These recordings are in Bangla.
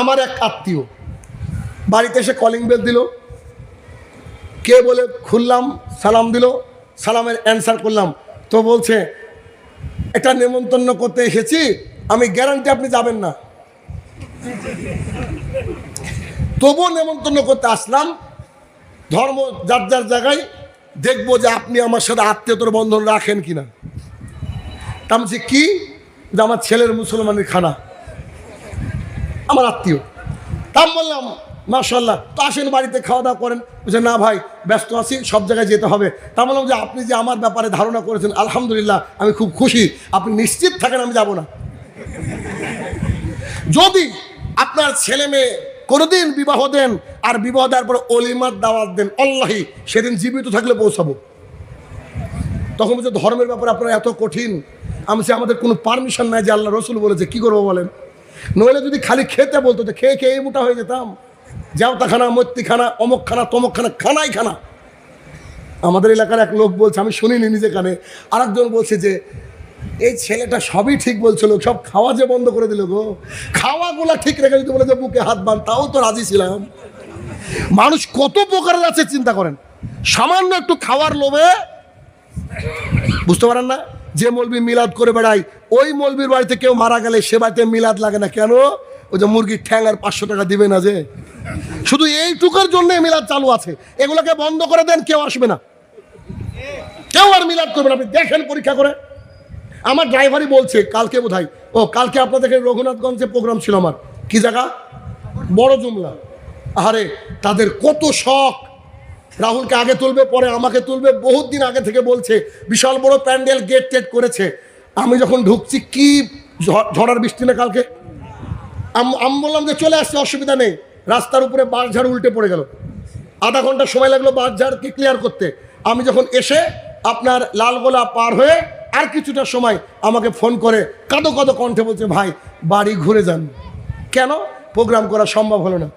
আমার এক আত্মীয়। বাড়িতে এসে কলিং বেল দিল। কে বলে খুললাম সালাম দিল সালামের অ্যান্সার করলাম। তো বলছে এটা নেমন্তন্ন করতে এসেছি আমি গ্যারান্টি আপনি যাবেন না। তবুও নেমন্তন্ন করতে আসলাম। ধর্ম যার যার জায়গায় দেখব যে আপনি আমার সাথে আত্মীয়তর বন্ধন রাখেন কিনা। তা আমি বলছি, কি? যে আমার ছেলের মুসলমানের খানা। আমার আত্মীয়। তা বললাম মার্শাল্লাহ তো আসেন বাড়িতে খাওয়া দাওয়া করেন। বলছে, না ভাই, ব্যস্ত আছি, সব জায়গায় যেতে হবে। তা বললাম যে, আপনি যে আমার ব্যাপারে ধারণা করেছেন, আলহামদুলিল্লাহ, আমি খুব খুশি। আপনি নিশ্চিত থাকেন, আমি যাব না। যদি আপনার ছেলে মেয়ে কোনোদিন বিবাহ দেন, আর বিবাহ দেওয়ার পর অলিমার দাওয়াত দেন, আল্লাহি, সেদিন জীবিত থাকলে পৌঁছাবো। তখন বলছে, ধর্মের ব্যাপারে আপনার এত কঠিন। আমি আমাদের কোনো পারমিশন নাই যে আল্লাহ রসুল বলেছে, কি করব বলেন? নইলে যদি খালি খেতে বলতো তো খেয়ে খেয়ে মোটা হয়ে যেতাম। জাওতাখানা মত্তিখানা অমুকখানা, তমকখানা খানাই খানা আমাদের এলাকার এক লোক বলছে, আমি শুনিনি নিজে কানে। আরেকজন বলছে যে, এই ছেলেটা সবই ঠিক বলছিল, সব খাওয়া যে বন্ধ করে দিল গো। খাওয়াগুলা ঠিক রেখে যদি বলে যে বুকে হাত বান তাও তো রাজি ছিলাম। মানুষ কত প্রকারের আছে চিন্তা করেন। সামান্য একটু খাওয়ার লোভে, বুঝতে পারেন না? যে মলবি মিলাদ করে বেড়ায় ওই মলবির বাড়িতে কেউ মারা গেলে সে বাড়িতে মিলাদ লাগে না। কেন? ওই যে মুরগির ঠ্যাং আর পাঁচশো টাকা দিবে না যে? শুধু এইটুকুর জন্য মিলাদ চালু আছে। এগুলোকে বন্ধ করে দেন, কেউ আসবে না। কেউ আর মিলাদ করবে না। আপনি দেখেন পরীক্ষা করে। আমার ড্রাইভারই বলছে, কালকে বোধ ও, কালকে আপনাদের রঘুনাথগঞ্জে প্রোগ্রাম ছিল আমার। কি জায়গা? বড় জুমলা। আরে তাদের কত শখ। রাহুলকে আগে তুলবে, পরে আমাকে তুলবে। বহুত দিন আগে থেকে বলছে, বিশাল বড় প্যান্ডেল গেট টেট করেছে। আমি যখন ঢুকছি, কি ঝড়- ঝড়ার বৃষ্টি না কালকে? আমি বললাম যে চলে আসছে, অসুবিধা নেই। রাস্তার উপরে বাস ঝাড় উল্টে পড়ে গেল। আধা ঘণ্টা সময় লাগল বাস ঝাড়কে ক্লিয়ার করতে। আমি যখন এসে আপনার লালগোলা পার হয়ে আর কিছুটা সময় আমাকে ফোন করে, কাঁদো কাঁদো কণ্ঠে বলছে, ভাই, বাড়ি ঘুরে যান। কেন? প্রোগ্রাম করা সম্ভব হলো না।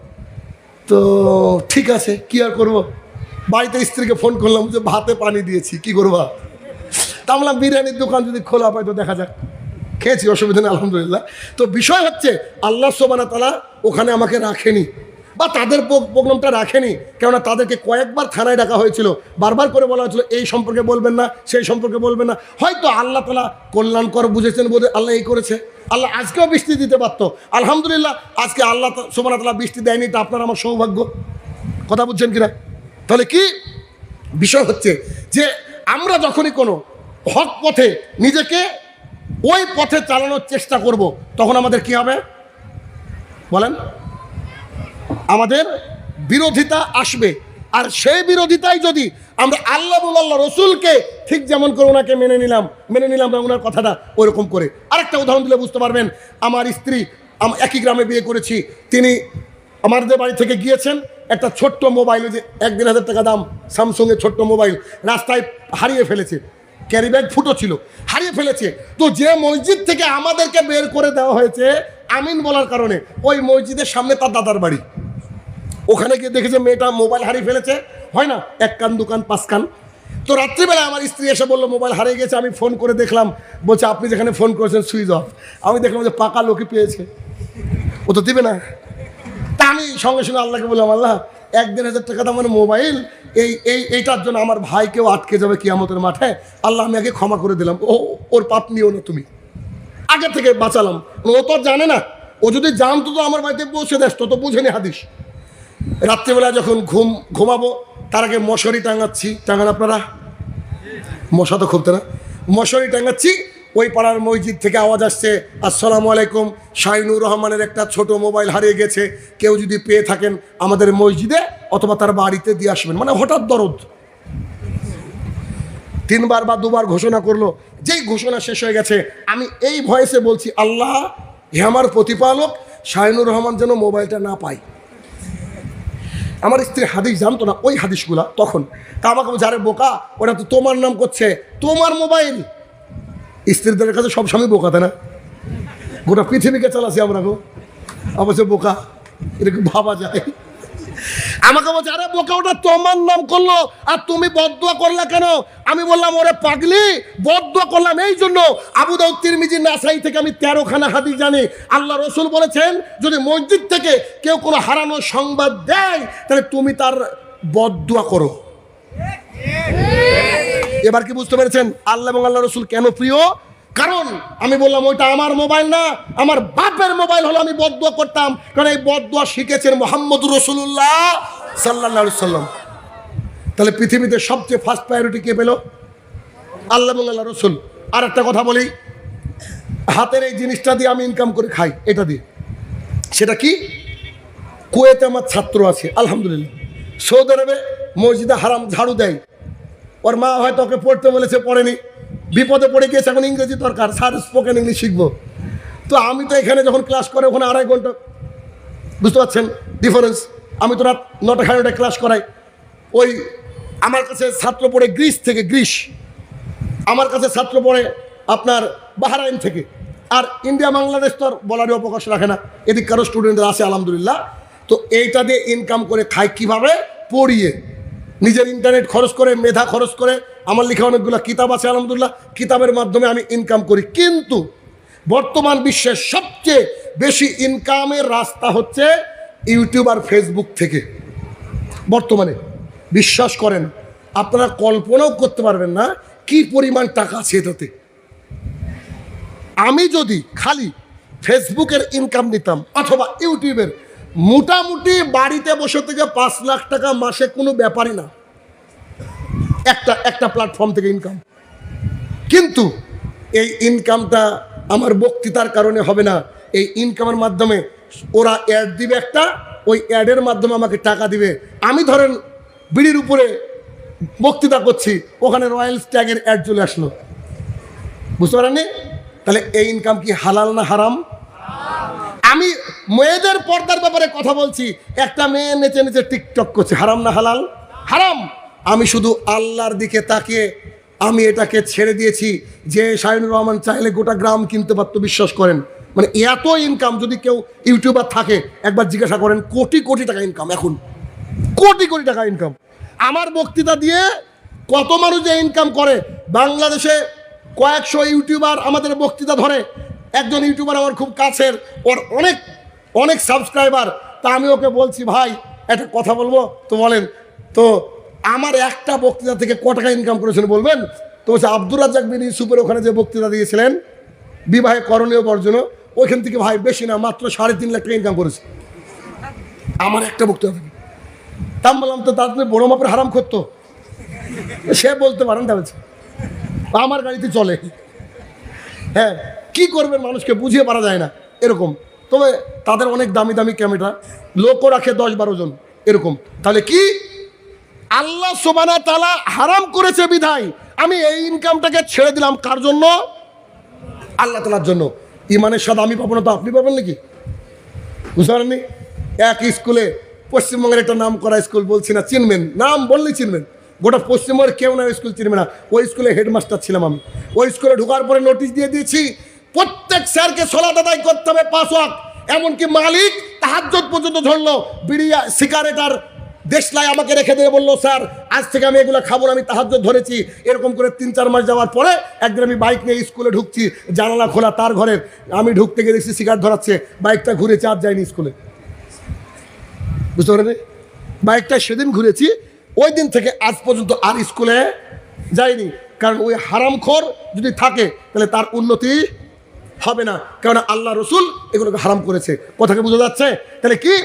তো ঠিক আছে, কি আর করব? বাড়িতে স্ত্রীকে ফোন করলাম যে, ভাতে পানি দিয়েছি, কি করবা? তা বললাম বিরিয়ানির দোকান যদি খোলা পায় তো দেখা যাক। খেয়েছি, অসুবিধা নেই, আলহামদুলিল্লাহ। তো বিষয় হচ্ছে, আল্লাহ সোবানা তালা ওখানে আমাকে রাখেনি। বা তাদের প্রোগ্রামটা রাখেনি, কেননা তাদেরকে কয়েকবার থানায় ডাকা হয়েছিল। বারবার করে বলা হয়েছিল, এই সম্পর্কে বলবেন না, সেই সম্পর্কে বলবেন না। হয়তো আল্লাহ তালা কল্যাণকর বুঝেছেন বোধ আল্লাহ এই করেছে। আল্লাহ আজকেও বৃষ্টি দিতে পারতো। আলহামদুলিল্লাহ, আজকে আল্লাহ সোবানা তালা বৃষ্টি দেয়নি, তা আপনার আমার সৌভাগ্য। কথা বুঝছেন কিনা? তাহলে কি? বিষয় হচ্ছে যে, আমরা যখনই কোনো হক পথে নিজেকে ওই পথে চালানোর চেষ্টা করব, তখন আমাদের কি হবে? বলেন। আমাদের বিরোধিতা আসবে, আর সেই বিরোধিতাই যদি আমরা আল্লাহ আল্লাহ রসুলকে ঠিক যেমন করে ওনাকে মেনে নিলাম মেনে নিলাম না ওনার কথাটা ওরকম করে। আরেকটা উদাহরণ দিলে বুঝতে পারবেন, আমার স্ত্রী একই গ্রামে বিয়ে করেছি, তিনি আমাদের বাড়ি থেকে গিয়েছেন, একটা ছোট্ট মোবাইল যে এক দেড় হাজার টাকা দাম স্যামসংয়ের ছোট্ট মোবাইল, রাস্তায় হারিয়ে ফেলেছে। ক্যারি ব্যাগ ফুটো ছিল, হারিয়ে ফেলেছে। তো যে মসজিদ থেকে আমাদেরকে বের করে দেওয়া হয়েছে, আমিন বলার কারণে, ওই মসজিদের সামনে তার দাদার বাড়ি। ওখানে গিয়ে দেখেছে মেয়েটা মোবাইল হারিয়ে ফেলেছে। হয় না? এক কান দোকান পাঁচ কান। তো রাত্রিবেলা আমার স্ত্রী এসে বলল, মোবাইল হারিয়ে গেছে, আমি ফোন করে দেখলাম। বলছে, আপনি যেখানে ফোন করেছেন সুইচ অফ আমি দেখলাম যে পাকা লোকই পেয়েছে। ও তো দিবে না। তা আমি সঙ্গে সঙ্গে আল্লাহকে বললাম, আল্লাহ এক দেড় হাজার টাকা দামের মোবাইল, এই এই, এইটার জন্য আমার ভাইকেও আটকে যাবে কিয়ামতের মাঠে, আল্লাহ আমি আগে ক্ষমা করে দিলাম। ও, ওর পাপ নিও না তুমি। আগে থেকে বাঁচালাম। ও তো জানে না। ও যদি জানতো তো আমার বাড়িতে পৌঁছে দেস তো তো বুঝেনি হাদিস। রাত্রিবেলা যখন ঘুম, ঘুমাবো, তার আগে মশারি টাঙাচ্ছি। টাঙান আপনারা? মশা তো খুবতে না? মশারি টাঙাচ্ছি ওই পাড়ার মসজিদ থেকে আওয়াজ আসছে, আসসালামু আলাইকুম, শাহিনুর রহমানের একটা ছোট মোবাইল হারিয়ে গেছে। কেউ যদি পেয়ে থাকেন আমাদের মসজিদে অথবা তার বাড়িতে দিয়ে আসবেন। মানে হঠাৎ দরদ। তিনবার বা দুবার ঘোষণা করল, যেই ঘোষণা শেষ হয়ে গেছে, আমি এই ভয়েসে বলছি, আল্লাহ হে আমার প্রতিপালক, শাহিনুর রহমান যেন মোবাইলটা না পায়। আমার স্ত্রী হাদিস জানতো না, ওই হাদিসগুলা তখন। তা আমাকে যারে বোকা ওটা তো তোমার নাম করছে, তোমার মোবাইল স্ত্রীদের কাছে সব সময় বোকা, তাই না? গোটা পৃথিবীকে চালাছি আমরা গো। অবশ্য বোকা এরকম ভাবা যায়? আমাকে বলছে, আরে বোকা, ওটা তোমার নাম করল, আর তুমি বদুয়া করলা কেন? আমি বললাম, ওরে পাগলি বদুয়া করলাম এই জন্য। আবু দাউদ তিরমিজি নাসাই থেকে আমি তেরোখানা হাদিস জানি। আল্লাহ রসুল বলেছেন, যদি মসজিদ থেকে কেউ কোনো হারানোর সংবাদ দেয়, তাহলে তুমি তার বদুয়া করো। এবার কি বুঝতে পেরেছেন? আল্লাহ এবং আল্লাহ রসুল কেন প্রিয়? কারণ আমি বললাম, ওইটা আমার মোবাইল না, আমার বাপের মোবাইল হলো আমি বদুয়া করতাম। কারণ এই বদুয়া শিখেছেন মোহাম্মদ রসুল্লাহ সাল্লাহ সাল্লাম তাহলে পৃথিবীতে সবচেয়ে ফার্স্ট প্রায়োরিটি কে পেল? আল্লাহ এবং আল্লাহ রসুল। আর একটা কথা বলি, হাতের এই জিনিসটা দিয়ে আমি ইনকাম করে, খাই, এটা দিয়ে। সেটা কি? কুয়েতে আমার ছাত্র আছে, আলহামদুলিল্লাহ। সৌদি আরবে মসজিদে হারাম ঝাড়ু দেয় ওর মা হয়তো ওকে পড়তে বলেছে, পড়েনি। বিপদে পড়ে গিয়েছে, এখন ইংরেজি দরকার, স্যার স্পোকেন ইংলিশ শিখব। তো আমি তো এখানে যখন ক্লাস করে, ওখানে আড়াই ঘণ্টা, বুঝতে পারছেন? ডিফারেন্স আমি তো রাত নটা সাড়ে নটায় ক্লাস করাই। ওই আমার কাছে ছাত্র পড়ে গ্রিস থেকে, গ্রিস। আমার কাছে ছাত্র পড়ে আপনার বাহারাইন থেকে। আর ইন্ডিয়া বাংলাদেশ তো আর বলারই অবকাশ রাখে না। এদিক কারও স্টুডেন্টরা আছে, আলহামদুলিল্লাহ। তো এইটা দিয়ে ইনকাম করে খায় কীভাবে? পড়িয়ে। নিজের ইন্টারনেট খরচ করে, মেধা খরচ করে, আমার লেখা অনেকগুলো কিতাব আছে, আলহামদুলিল্লাহ, কিতাবের মাধ্যমে আমি ইনকাম করি। কিন্তু বর্তমান বিশ্বের সবচেয়ে বেশি ইনকামের রাস্তা হচ্ছে ইউটিউব আর ফেসবুক থেকে। বর্তমানে, বিশ্বাস করেন, আপনারা কল্পনাও করতে পারবেন না কি পরিমাণ টাকা আছে এটাতে। আমি যদি খালি ফেসবুকের ইনকাম নিতাম অথবা ইউটিউবের মোটামুটি বাড়িতে বসে থেকে পাঁচ লাখ টাকা মাসে কোনো ব্যাপারই না। একটা একটা প্ল্যাটফর্ম থেকে ইনকাম কিন্তু এই ইনকামটা আমার বক্তৃতার কারণে হবে না। এই ইনকামের মাধ্যমে ওরা অ্যাড দিবে একটা, ওই অ্যাডের মাধ্যমে আমাকে টাকা দিবে। আমি ধরেন বিড়ির উপরে বক্তৃতা করছি, ওখানে রয়্যাল স্ট্যাগের অ্যাড চলে আসলো। বুঝতে পারেননি? তাহলে এই ইনকাম কি হালাল না হারাম? আমি মেয়েদের পর্দার ব্যাপারে কথা বলছি। একটা মেয়ে নেচে নেচে টিকটক করছে। হারাম না হালাল? হারাম। আমি শুধু আল্লাহর দিকে তাকিয়ে আমি এটাকে ছেড়ে দিয়েছি যে শাহিনুর রহমান চাইলে গোটা গ্রাম কিনতে পারতো বিশ্বাস করেন। মানে এত ইনকাম যদি কেউ ইউটিউবার থাকে একবার জিজ্ঞাসা করেন কোটি কোটি টাকা ইনকাম এখন। কোটি কোটি টাকা ইনকাম আমার বক্তৃতা দিয়ে কত মানুষ যে ইনকাম করে? বাংলাদেশে কয়েকশো ইউটিউবার আমাদের বক্তৃতা ধরে। একজন ইউটিউবার আমার খুব কাছের, ওর অনেক অনেক সাবস্ক্রাইবার। তা আমি ওকে বলছি, ভাই, একটা কথা বলব? তো বলেন, তো আমার একটা বক্তৃতা থেকে ক টাকা ইনকাম করেছেন বলবেন? তো বলছে, আব্দুর রাজ্জাক বিন ইউসুফের ওখানে যে বক্তৃতা দিয়েছিলেন, বিবাহে করণীয় বর্জন, ওইখান থেকে ভাই বেশি না, মাত্র সাড়ে তিন লাখ টাকা ইনকাম করেছে। আমার একটা বক্তৃতা থেকে। তা আমি বললাম, তো তার বড় মাপের হারাম করতো সে বলতে পারেন তা আমার গাড়িতে চলে। হ্যাঁ কি করবেন মানুষকে বুঝিয়ে পারা যায় না। এরকম। তবে তাদের অনেক দামি দামি ক্যামেরা, লোকও রাখে দশ বারো জন, এরকম। তাহলে কি? আল্লাহ সোবানা তালা হারাম করেছে বিধায় আমি এই ইনকামটাকে ছেড়ে দিলাম কার জন্য? আল্লাহ তালার জন্য। ইমানের সাথে আমি পাবো না তো আপনি পাবেন নাকি? বুঝতে পারেননি? এক স্কুলে পশ্চিমবঙ্গের একটা নাম করা স্কুল বলছি না, চিনবেন। নাম বললেই চিনবেন। গোটা পশ্চিমবঙ্গের কেউ না স্কুল চিনবে না। ওই স্কুলে হেডমাস্টার ছিলাম আমি। ওই স্কুলে ঢোকার পরে নোটিশ দিয়ে দিয়েছি, প্রত্যেক স্যারকে সলাত আদায় করতে হবে পাঁচ ওয়াক্ত এমনকি মালিক তাহাজ্জত পর্যন্ত ধরলো বিড়িয়া সিগারেট আর দেশলাই আমাকে রেখে দিয়ে বলল, স্যার, আজ থেকে আমি এগুলো খাব আমি তাহাজ্জত ধরেছি। এরকম করে তিন চার মাস যাওয়ার পরে একদিন আমি বাইক নিয়ে স্কুলে ঢুকছি, জানালা খোলা তার ঘরের। আমি ঢুকতে গিয়ে দেখছি সিগারেট ধরাচ্ছে বাইকটা ঘুরেছে আর যায়নি স্কুলে। বুঝতে পারেন বাইকটা সেদিন ঘুরেছি ওই দিন থেকে আজ পর্যন্ত আর স্কুলে যায়নি। কারণ ওই হারামখোর যদি থাকে, তাহলে তার উন্নতি হবে না। কেননা আল্লাহ রসুল এগুলোকে হারাম করেছে। কথাকে বোঝা যাচ্ছে? তাহলে কি?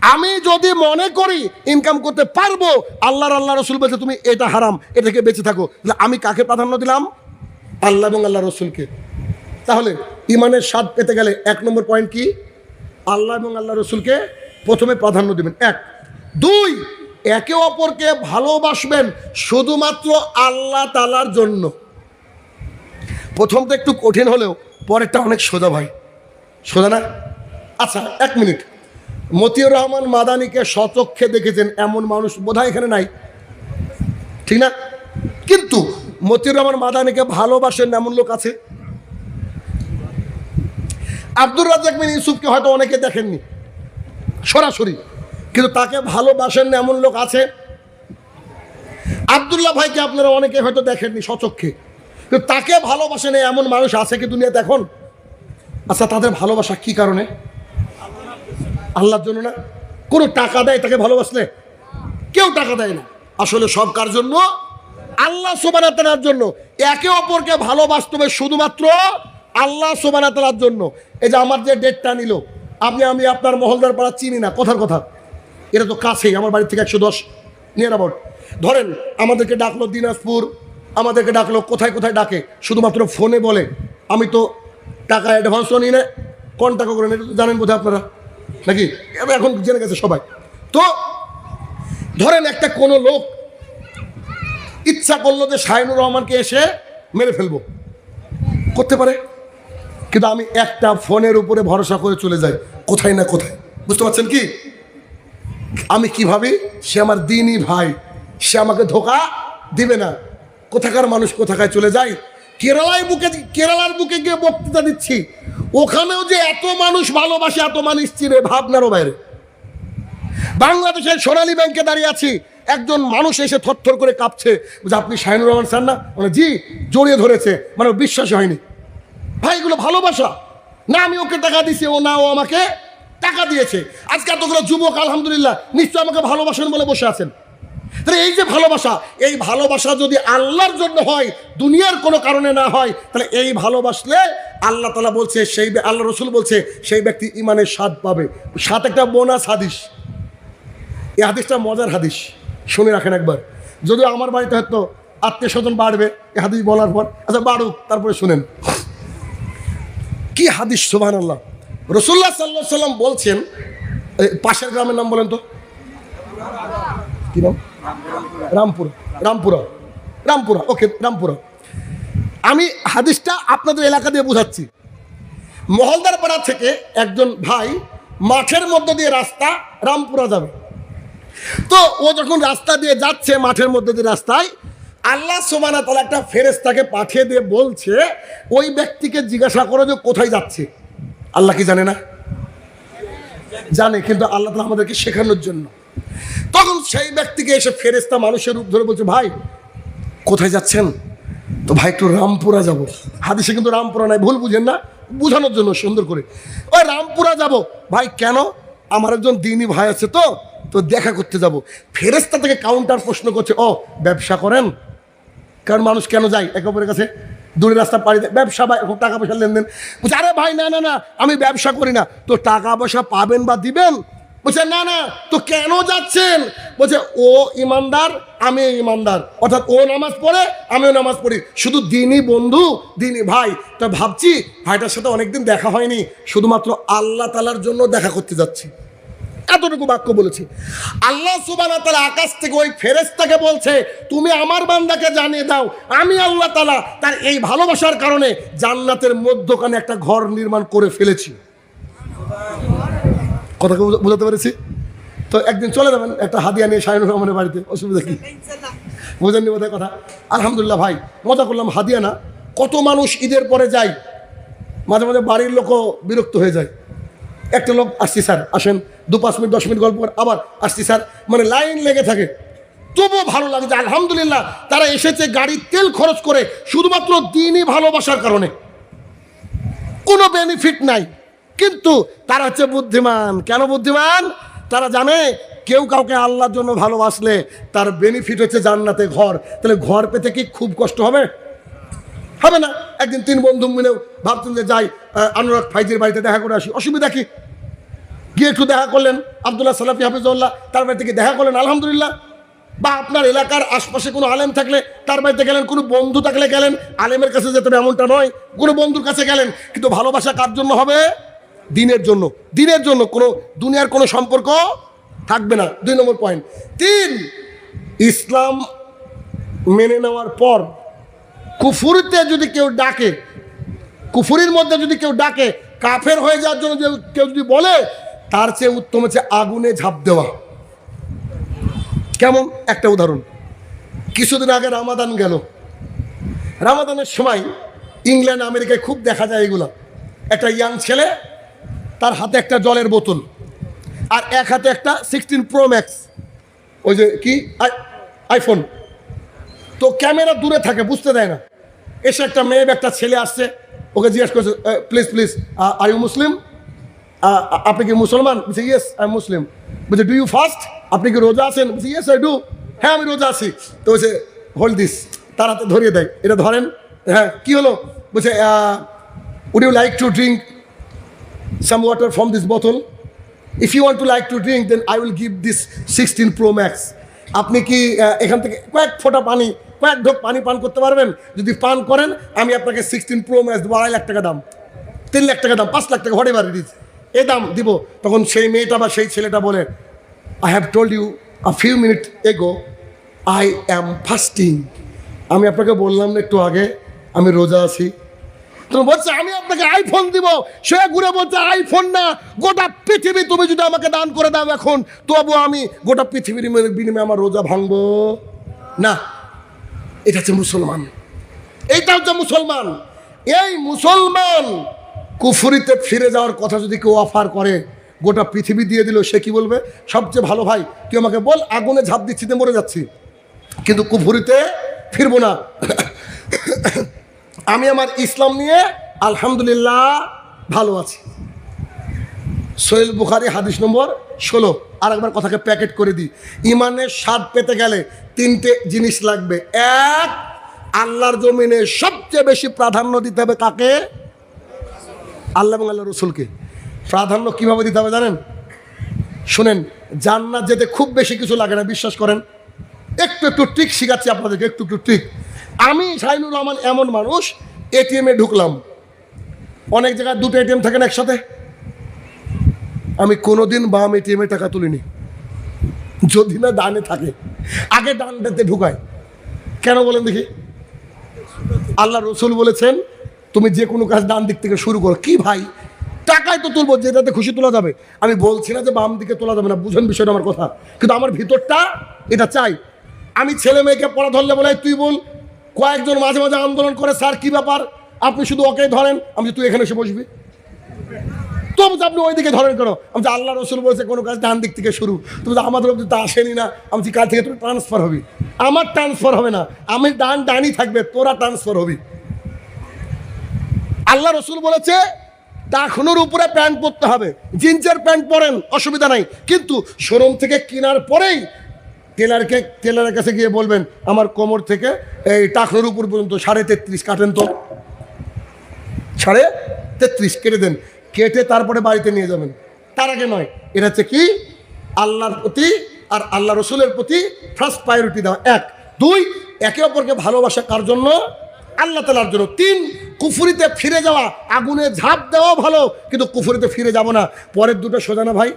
আমি যদি মনে করি ইনকাম করতে পারব, আল্লাহর আল্লাহ রসুল বলছে, তুমি এটা হারাম, এটাকে বেঁচে থাকো। তাহলে আমি কাকে প্রাধান্য দিলাম? আল্লাহ এবং আল্লাহ রসুলকে। তাহলে ইমানের স্বাদ পেতে গেলে এক নম্বর পয়েন্ট কি? আল্লাহ এবং আল্লাহ রসুলকে প্রথমে প্রাধান্য দেবেন। এক। দুই একে অপরকে ভালোবাসবেন শুধুমাত্র আল্লাহ তালার জন্য। প্রথমটা একটু কঠিন হলেও পরেরটা অনেক সোজা ভাই। সোজা না? আচ্ছা এক মিনিট। মতিউর রহমান মাদানিকে সচক্ষে দেখেছেন, এমন মানুষ বোধহয় এখানে নাই। ঠিক না? কিন্তু মতিউর রহমান মাদানিকে ভালোবাসেন এমন লোক আছে? আব্দুর রাজ্জাক বিন ইউসুফকে হয়তো অনেকে দেখেননি। সরাসরি। কিন্তু তাকে ভালোবাসেন না এমন লোক আছে? আবদুল্লাহ ভাইকে আপনারা অনেকে হয়তো দেখেননি সচক্ষে। কিন্তু তাকে ভালোবাসেন না এমন মানুষ আছে কি দুনিয়াতে এখন? আচ্ছা তাদের ভালোবাসা কি কারণে? আল্লাহর জন্য না? কোনো টাকা দেয় তাকে ভালোবাসলে? কেউ টাকা দেয় না। আসলে সব কার জন্য? আল্লাহ সোবানাতার জন্য। একে অপরকে ভালোবাসতে শুধুমাত্র আল্লাহ সোবানাতার জন্য। এই যে আমার যে ডেটটা নিল, আপনি, আমি আপনার মহলদার পাড়া চিনি না, কথার কথা। এটা তো কাছেই, আমার বাড়ি থেকে একশো দশ অ্যাবাউট ধরেন, আমাদেরকে ডাকলো দিনাজপুর, আমাদেরকে ডাকলো কোথায় কোথায় ডাকে? শুধুমাত্র ফোনে বলে। আমি তো টাকা অ্যাডভান্সও নিই না কোন টাকা করে এটা তো জানেন বোধহয় আপনারা? নাকি? এখন জেনে গেছে সবাই। তো, ধরেন একটা কোনো লোক ইচ্ছা করল যে শাহিনুর রহমানকে এসে মেরে ফেলব। করতে পারে। কিন্তু আমি একটা ফোনের উপরে ভরসা করে চলে যাই, কোথায় না কোথায়। বুঝতে পারছেন কি? আমি কি ভাবি সে আমার দিনই ভাই। সে আমাকে ধোকা দিবে না। কোথাকার মানুষ কোথাকায় চলে যায়? কেরালায় বুকে কেরালার বুকে গিয়ে বক্তৃতা দিচ্ছি। ওখানেও যে এত মানুষ ভালোবাসে, এত মানুষ চিনে, ভাবনারও বাইরে। বাংলাদেশের সোনালী ব্যাংকে দাঁড়িয়ে আছি। একজন মানুষ এসে থরথর করে কাঁপছে। যে আপনি শাহিনুর রহমান স্যার না? মানে জি, জড়িয়ে ধরেছে। মানে ওর বিশ্বাসই হয়নি। ভাই, এগুলো ভালোবাসা? না, আমি ওকে টাকা দিছি। ও না, ও আমাকে টাকা দিয়েছে। আজকে এতগুলো যুবক, আলহামদুলিল্লাহ, নিশ্চয় আমাকে ভালোবাসেন বলে বসে আছেন। তাহলে এই যে ভালোবাসা, এই ভালোবাসা যদি আল্লাহর জন্য হয়, দুনিয়ার কোনো কারণে না হয়, তাহলে এই ভালোবাসলে আল্লাহ তালা বলছে, সেই আল্লাহ রসুল বলছে, সেই ব্যক্তি ইমানের স্বাদ পাবে। সাত একটা বোনাস হাদিস। এই হাদিসটা মজার হাদিস। শুনে রাখেন একবার। যদিও আমার বাড়িতে হয়তো আত্মীয় স্বজন বাড়বে এ হাদিস বলার পর। আচ্ছা বাড়ুক, তারপরে শুনেন। কি হাদিস সোভান আল্লাহ রসুল্লাহ সাল্লাহ সাল্লাম বলছেন পাশের গ্রামের নাম বলেন তো। কি নাম? রামপুরা রামপুরা রামপুরা, ওকে, রামপুরা। আমি হাদিসটা আপনাদের এলাকা দিয়ে বোঝাচ্ছি। মহলদার পাড়া থেকে একজন ভাই মাঠের মধ্য দিয়ে রাস্তা রামপুরা যাবে। তো ও যখন রাস্তা দিয়ে যাচ্ছে মাঠের মধ্যে দিয়ে রাস্তায়, আল্লাহ সোমানা তালা একটা ফেরেস্তাকে পাঠিয়ে দিয়ে বলছে, ওই ব্যক্তিকে জিজ্ঞাসা করো যে কোথায় যাচ্ছে। আল্লাহ কি জানে না? জানে, কিন্তু আল্লাহ তালা আমাদেরকে শেখানোর জন্য। তখন সেই ব্যক্তিকে এসে ফেরেস্তা মানুষের রূপ ধরে বলছে, ভাই, কোথায় যাচ্ছেন? তো ভাই, একটু রামপুরা যাব। হাদিসে কিন্তু রামপুরা নাই, ভুল বুঝেন না, বোঝানোর জন্য সুন্দর করে। ওই রামপুরা যাব। ভাই, কেন? আমার একজন দিনী ভাই আছে তো তো দেখা করতে যাব। ফেরেস্তা থেকে কাউন্টার প্রশ্ন করছে, ও, ব্যবসা করেন? কারণ মানুষ কেন যায় একে অপরের কাছে? দূরে রাস্তা পাড়ি দেয়, ব্যবসা বা এখন টাকা পয়সা লেনদেন। বলছে, আরে ভাই, না না না, আমি ব্যবসা করি না। তো টাকা পয়সা পাবেন বা দিবেন? বলছে, না না, তো কেন যাচ্ছেন? বলছে, ও ইমানদার, আমি ইমানদার। অর্থাৎ ও নামাজ পড়ে, আমিও নামাজ পড়ি। শুধু দিনই বন্ধু, দিনই ভাই। তো ভাবছি, ভাইটার সাথে অনেকদিন দেখা হয়নি, শুধুমাত্র আল্লাহ তালার জন্য দেখা করতে যাচ্ছি। এতটুকু বাক্য বলেছে। আল্লাহ সুবাহ তালা আকাশ থেকে ওই ফেরেস্তাকে বলছে, তুমি আমার বান্দাকে জানিয়ে দাও, আমি আল্লাহ তালা তার এই ভালোবাসার কারণে জান্নাতের মধ্যখানে একটা ঘর নির্মাণ করে ফেলেছি। কথা বোঝাতে পেরেছি? তো একদিন চলে যাবেন, একটা হাদিয়া নিয়ে শাহিনুর রহমানের বাড়িতে, অসুবিধা কি? বুঝেননি বোধহয় কথা? আলহামদুলিল্লাহ ভাই, মজা করলাম, হাদিয়া না। কত মানুষ ঈদের পরে যায়, মাঝে মাঝে বাড়ির লোকও বিরক্ত হয়ে যায়। একটা লোক আসছি, স্যার, আসেন। দু পাঁচ মিনিট, দশ মিনিট গল্প আবার আসছি, স্যার। মানে লাইন লেগে থাকে। তবুও ভালো লাগে যে, আলহামদুলিল্লাহ, তারা এসেছে গাড়ির তেল খরচ করে শুধুমাত্র দিনই ভালোবাসার কারণে। কোনো বেনিফিট নাই। কিন্তু তারা হচ্ছে বুদ্ধিমান। কেন বুদ্ধিমান? তারা জানে, কেউ কাউকে আল্লাহর জন্য ভালোবাসলে তার বেনিফিট হচ্ছে জান্নাতে ঘর। তাহলে ঘর পেতে কি খুব কষ্ট হবে? হবে না। একদিন তিন বন্ধু মিলেও ভাবতেন যে যাই আহ, অনুরাগ ফাইজির বাড়িতে দেখা করে আসি। অসুবিধা কি? গিয়ে একটু দেখা করলেন আবদুল্লাহ সালাফি হাফিজুল্লাহ তার বাড়িতে গিয়ে দেখা করলেন আলহামদুলিল্লাহ। বা আপনার এলাকার আশপাশে কোনো আলেম থাকলে তার বাড়িতে গেলেন কোনো বন্ধু থাকলে গেলেন আলেমের কাছে যেতে হবে এমনটা নয় কোনো বন্ধুর কাছে গেলেন। কিন্তু ভালোবাসা কার জন্য হবে? দিনের জন্য। দিনের জন্য কোনো দুনিয়ার কোনো সম্পর্ক থাকবে না। দুই নম্বর পয়েন্ট তিন ইসলাম মেনে নেওয়ার পর কুফুরিতে যদি কেউ ডাকে, কুফুরির মধ্যে যদি কেউ ডাকে, কাফের হয়ে যাওয়ার জন্য কেউ যদি বলে, তার চেয়ে উত্তম হচ্ছে আগুনে ঝাঁপ দেওয়া। কেমন? একটা উদাহরণ। কিছুদিন আগে রামাদান গেল। রামাদানের সময় ইংল্যান্ড, আমেরিকায় খুব দেখা যায় এগুলো। একটা ইয়াং ছেলে, তার হাতে একটা জলের বোতল, আর এক হাতে একটা সিক্সটিন প্রো ম্যাক্স। ওই যে কি? I- iPhone. তো ক্যামেরা দূরে থাকে বুঝতে দেয় না। এসে একটা মেয়ে একটা ছেলে আসছে ওকে জিজ্ঞেস করছে please please are you Muslim আপনি কি মুসলমান? বলছে ইয়েস আই মুসলিম বলছে ডু ইউ ফাস্ট আপনি কি রোজা আছেন? বলছে ইয়েস আই ডু হ্যাঁ আমি রোজা আছি। তো বলছে হোল্ড দিস তার হাতে ধরিয়ে দেয়। এটা ধরেন হ্যাঁ কি হলো? বলছে would you like to drink some water from this বোতল if you want to like to drink, then I will give this 16 Pro Max. আপনি কি এখান থেকে কয়েক ফোঁটা পানি, কয়েক ঢোক পানি পান করতে পারবেন? যদি পান করেন, আমি আপনাকে সিক্সটিন প্রো ম্যাক্স দেবো আড়াই লাখ টাকা দাম। তিন লাখ টাকা দাম, পাঁচ লাখ টাকা হোয়াট এভার ইট এই দাম দিব। তখন সেই মেয়েটা বা সেই ছেলেটা বলে I have told you a few minute ago I am fasting আমি আপনাকে বললাম একটু আগে, আমি রোজা আছি। তুমি বলছে, আমি আপনাকে আইফোন দিব। সে ঘুরে বলছে আইফোন না, গোটা পৃথিবী তুমি যদি আমাকে দান করে দাও এখন, তবু আমি গোটা পৃথিবীর বিনিময়ে আমার রোজা ভাঙবো। না, এটা হচ্ছে মুসলমান। এইটা হচ্ছে মুসলমান। এই মুসলমান কুফুরিতে ফিরে যাওয়ার কথা যদি কেউ অফার করে, গোটা পৃথিবী দিয়ে দিল, সে কি বলবে? সবচেয়ে ভালো ভাই, তুই আমাকে বল, আগুনে ঝাঁপ দিচ্ছি, তো মরে যাচ্ছি। কিন্তু কুফুরিতে ফিরবো না। আমি আমার ইসলাম নিয়ে আলহামদুলিল্লাহ ভালো আছি। সোহেল বুখারি হাদিস নম্বর ষোলো। আর একবার কথাকে প্যাকেট করে দিই। ইমানের স্বাদ পেতে গেলে তিনটে জিনিস লাগবে। এক, আল্লাহর জমিনে সবচেয়ে বেশি প্রাধান্য দিতে হবে কাকে? আল্লাহ এবং আল্লাহ রসুলকে। প্রাধান্য কীভাবে দিতে হবে জানেন? শোনেন, জান্নাত যেতে খুব বেশি কিছু লাগে না, বিশ্বাস করেন। একটু একটু ট্রিক শিখাচ্ছি আপনাদেরকে, একটু একটু ট্রিক আমি শাহিনুর রহমান এমন মানুষ এটিএমে ঢুকলাম। অনেক জায়গায় দুটো এটিএম থাকেন একসাথে। আমি কোনোদিন বাম এটিএমে টাকা তুলিনি। যদি না ডানে থাকে, আগে ডানটাতে ঢুকায়। কেন বলেন দেখি? আল্লাহ রসুল বলেছেন, তুমি যে কোনো কাজ ডান দিক থেকে শুরু করো। কি ভাই? টাকায় তো তুলবো, যেটাতে খুশি তোলা যাবে। আমি বলছি না যে বাম দিকে তোলা যাবে না, বুঝেন বিষয়টা আমার কথা। কিন্তু আমার ভিতরটা এটা চাই। আমি ছেলে মেয়েকে পড়া ধরলে বলে তুই বল কয়েকজন মাঝে মাঝে আন্দোলন করে, স্যার, কি ব্যাপার? আপনি শুধু ওকে ধরেন, আমি তুই এখানে এসে বসবি। তো বলছে আপনি ওই দিকে ধরেন কেন? আমি যে আল্লাহ রসুল বলছে, কোনো কাজ ডান দিক থেকে শুরু। তুমি আমাদের অব্দি তা আসেনি না। আমি যে কাল থেকে তুমি ট্রান্সফার হবি। আমার ট্রান্সফার হবে না। আমি ডান ডানই থাকবে, তোরা ট্রান্সফার হবি। আল্লাহ রসুল বলেছে টাকনুর উপরে প্যান্ট পরতে হবে। জিন্সের প্যান্ট পরেন, অসুবিধা নাই। কিন্তু শোরুম থেকে কেনার পরেই টেলারকে টেলারের কাছে গিয়ে বলবেন, আমার কোমর থেকে এই টাকনুর উপর পর্যন্ত সাড়ে তেত্রিশ কাটেন তো। সাড়ে তেত্রিশ কেটে দেন। কেটে তারপরে বাড়িতে নিয়ে যাবেন। তার আগে নয়, এটা হচ্ছে কি? আল্লাহর প্রতি আর আল্লাহ রসুলের প্রতি ফার্স্ট প্রায়োরিটি দেওয়া। এক। দুই, একে অপরকে ভালোবাসা কার জন্য? আল্লাহ তালার জন্য। তিন, কুফুরিতে ফিরে যাওয়া। আগুনে ঝাঁপ দেওয়া ভালো, কিন্তু কুফুরিতে ফিরে যাব না। পরের দুটো সোজা না ভাই?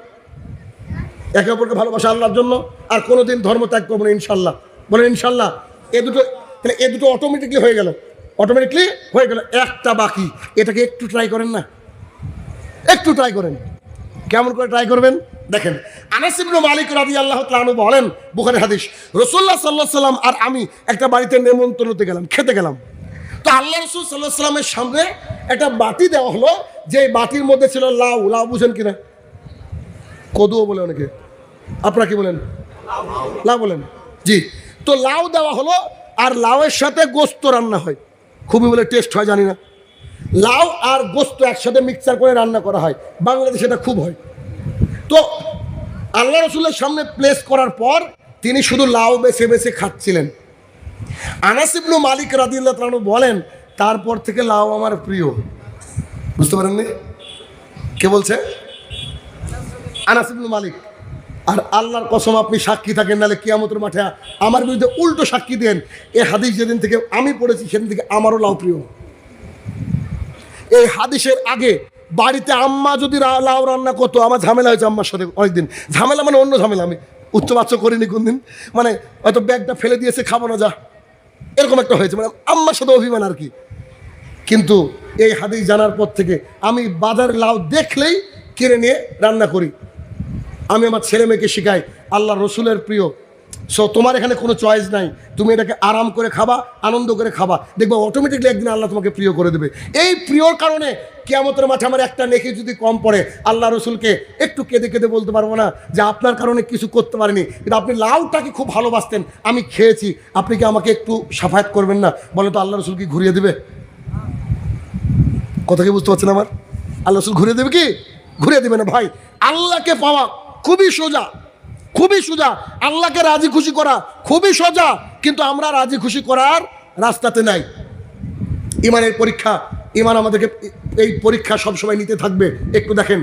একে অপরকে ভালোবাসা আল্লাহর জন্য, আর কোনোদিন ধর্ম ত্যাগ করব না, ইনশাল্লাহ। বলেন, ইনশাল্লাহ, এ দুটো, তাহলে এ দুটো অটোমেটিকলি হয়ে গেল। অটোমেটিকলি হয়ে গেল, একটা বাকি। এটাকে একটু ট্রাই করেন না। একটু ট্রাই করেন। কেমন করে ট্রাই করবেন? দেখেন, আনাস মালিক রাদি আল্লাহ তালু বলেন বুখারি হাদিস রসুল্লাহ সাল্লাহ সাল্লাম আর আমি একটা বাড়িতে নেমন্তন্নতে গেলাম, খেতে গেলাম। তো আল্লাহ রসুল সাল্লাহ সাল্লামের সামনে একটা বাটি দেওয়া হলো যে বাটির মধ্যে ছিল লাউ। লাউ বুঝেন কিনা? কদুও বলে অনেকে। আপনারা কি বলেন? লাউ বলেন। জি। তো লাউ দেওয়া হলো আর লাউয়ের সাথে গোস্ত রান্না হয়। খুবই বলে টেস্ট হয়, জানি না। লাউ আর গোস্ত একসাথে মিক্সচার করে রান্না করা হয়। বাংলাদেশে এটা খুব হয়। তো আল্লাহ রসুলের সামনে প্লেস করার পর তিনি শুধু লাউ বেছে বেছে খাচ্ছিলেন। আনাসিবনু মালিক রাদিল্লাহ তালু বলেন, তারপর থেকে লাউ আমার প্রিয়। বুঝতে পারেননি? কে বলছে? আনাসিবনু মালিক, আর আল্লাহর কসম আপনি সাক্ষী থাকেন, নাহলে কিয়ামতের মাঠে আমার বিরুদ্ধে উল্টো সাক্ষী দেন। এই হাদিস যেদিন থেকে আমি পড়েছি, সেদিন থেকে আমারও লাউ প্রিয়। এই হাদিসের আগে বাড়িতে আম্মা যদি লাউ রান্না করতো, আমার ঝামেলা হয়েছে আম্মার সাথে অনেকদিন। ঝামেলা মানে অন্য ঝামেলা, আমি উচ্চ বাচ্চা করিনি কোনদিন। মানে হয়তো ব্যাগটা ফেলে দিয়েছে, খাব না, যা। এরকম একটা হয়েছে মানে আম্মার সাথে অভিমান আর কি। কিন্তু এই হাদিস জানার পর থেকে আমি বাজার লাউ দেখলেই কিনে নিয়ে রান্না করি। আমি আমার ছেলে মেয়েকে শিখাই, আল্লাহ রসুলের প্রিয়। সো তোমার এখানে কোনো চয়েস নাই। তুমি এটাকে আরাম করে খাবা, আনন্দ করে খাবা। দেখবে অটোমেটিকলি একদিন আল্লাহ তোমাকে প্রিয় করে দেবে। এই প্রিয়র কারণে কেয়ামতের মাঠে আমার একটা নেকি যদি কম পড়ে, আল্লাহ রসুলকে একটু কেঁদে কেঁদে বলতে পারব না যে আপনার কারণে কিছু করতে পারিনি। কিন্তু আপনি লাউটাকে খুব ভালোবাসতেন, আমি খেয়েছি। আপনি কি আমাকে একটু সাফায়াত করবেন না? বলে তো আল্লাহ রসুল কি ঘুরিয়ে দেবে। কথা কি বুঝতে পারছেন আমার? আল্লাহ রসুল ঘুরিয়ে দেবে কি? ঘুরিয়ে দেবে না। ভাই, আল্লাহকে পাওয়া খুবই সোজা খুবই সোজা। আল্লাহকে রাজি খুশি করা খুবই সোজা, কিন্তু আমরা রাজি খুশি করার রাস্তাতে নাই। ইমানের পরীক্ষা, ইমান আমাদেরকে এই পরীক্ষা সবসময় নিতে থাকবে। একটু দেখেন